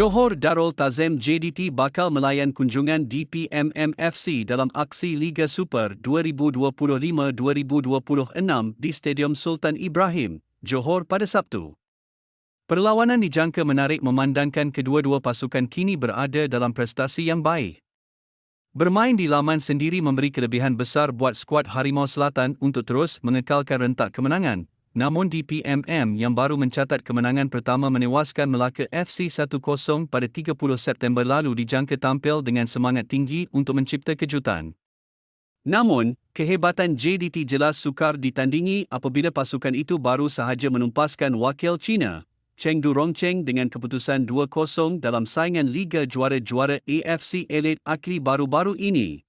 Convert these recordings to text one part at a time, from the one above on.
Johor Darul Tazim JDT bakal melayan kunjungan DPMMFC dalam aksi Liga Super 2025-2026 di Stadium Sultan Ibrahim, Johor pada Sabtu. Perlawanan dijangka menarik memandangkan kedua-dua pasukan kini berada dalam prestasi yang baik. Bermain di laman sendiri memberi kelebihan besar buat skuad Harimau Selatan untuk terus mengekalkan rentak kemenangan. Namun DPMM yang baru mencatat kemenangan pertama menewaskan Melaka FC 1-0 pada 30 September lalu dijangka tampil dengan semangat tinggi untuk mencipta kejutan. Namun, kehebatan JDT jelas sukar ditandingi apabila pasukan itu baru sahaja menumpaskan wakil China, Chengdu Rongcheng dengan keputusan 2-0 dalam saingan Liga Juara-Juara AFC Elite akhir baru-baru ini.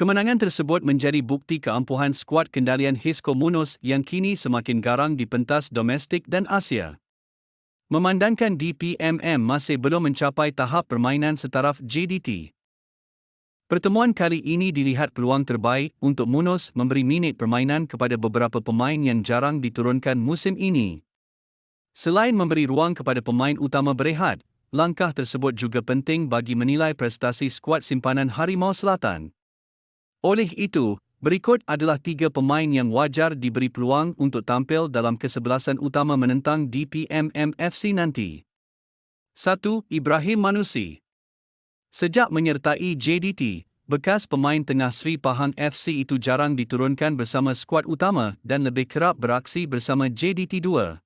Kemenangan tersebut menjadi bukti keampuhan skuad kendalian Hisco Munos yang kini semakin garang di pentas domestik dan Asia. Memandangkan DPMM masih belum mencapai tahap permainan setaraf JDT. Pertemuan kali ini dilihat peluang terbaik untuk Munos memberi minit permainan kepada beberapa pemain yang jarang diturunkan musim ini. Selain memberi ruang kepada pemain utama berehat, langkah tersebut juga penting bagi menilai prestasi skuad simpanan Harimau Selatan. Oleh itu, berikut adalah tiga pemain yang wajar diberi peluang untuk tampil dalam kesebelasan utama menentang DPMM FC nanti. 1. Ibrahim Manusi Sejak menyertai JDT, bekas pemain tengah Sri Pahang FC itu jarang diturunkan bersama skuad utama dan lebih kerap beraksi bersama JDT 2.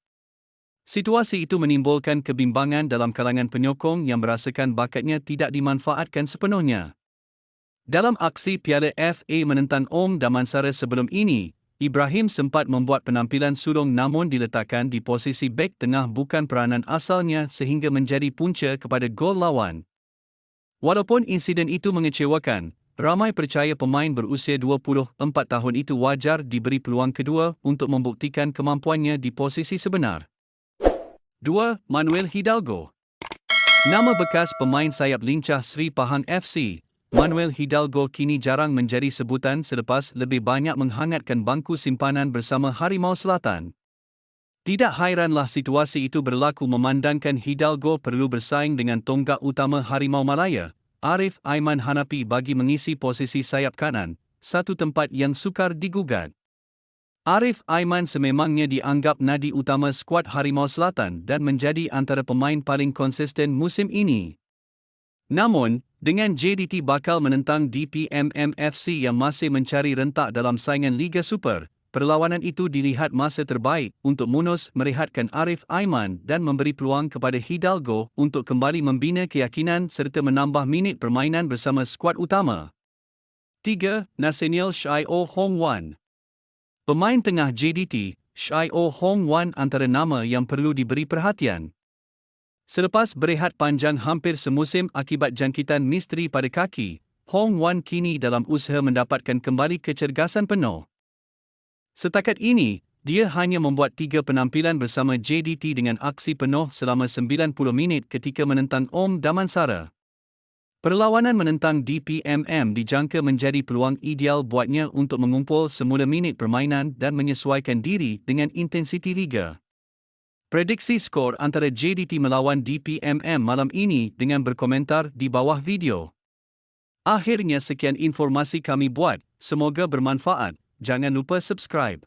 Situasi itu menimbulkan kebimbangan dalam kalangan penyokong yang merasakan bakatnya tidak dimanfaatkan sepenuhnya. Dalam aksi Piala FA menentang Om Damansara sebelum ini, Ibrahim sempat membuat penampilan sulung namun diletakkan di posisi bek tengah bukan peranan asalnya sehingga menjadi punca kepada gol lawan. Walaupun insiden itu mengecewakan, ramai percaya pemain berusia 24 tahun itu wajar diberi peluang kedua untuk membuktikan kemampuannya di posisi sebenar. 2. Manuel Hidalgo Nama bekas pemain sayap lincah Sri Pahang FC, Manuel Hidalgo kini jarang menjadi sebutan selepas lebih banyak menghangatkan bangku simpanan bersama Harimau Selatan. Tidak hairanlah situasi itu berlaku memandangkan Hidalgo perlu bersaing dengan tonggak utama Harimau Malaya, Arif Aiman Hanapi bagi mengisi posisi sayap kanan, satu tempat yang sukar digugat. Arif Aiman sememangnya dianggap nadi utama skuad Harimau Selatan dan menjadi antara pemain paling konsisten musim ini. Namun, dengan JDT bakal menentang DPMM FC yang masih mencari rentak dalam saingan Liga Super, perlawanan itu dilihat masa terbaik untuk Munos merehatkan Arif Aiman dan memberi peluang kepada Hidalgo untuk kembali membina keyakinan serta menambah minit permainan bersama skuad utama. 3. Nathaniel Shai O Hong Wan Pemain tengah JDT, Shai O Hong Wan antara nama yang perlu diberi perhatian. Selepas berehat panjang hampir semusim akibat jangkitan misteri pada kaki, Hong Wan kini dalam usaha mendapatkan kembali kecergasan penuh. Setakat ini, dia hanya membuat tiga penampilan bersama JDT dengan aksi penuh selama 90 minit ketika menentang Om Damansara. Perlawanan menentang DPMM dijangka menjadi peluang ideal buatnya untuk mengumpul semula minit permainan dan menyesuaikan diri dengan intensiti liga. Prediksi skor antara JDT melawan DPMM malam ini dengan berkomentar di bawah video. Akhirnya sekian informasi kami buat, semoga bermanfaat. Jangan lupa subscribe.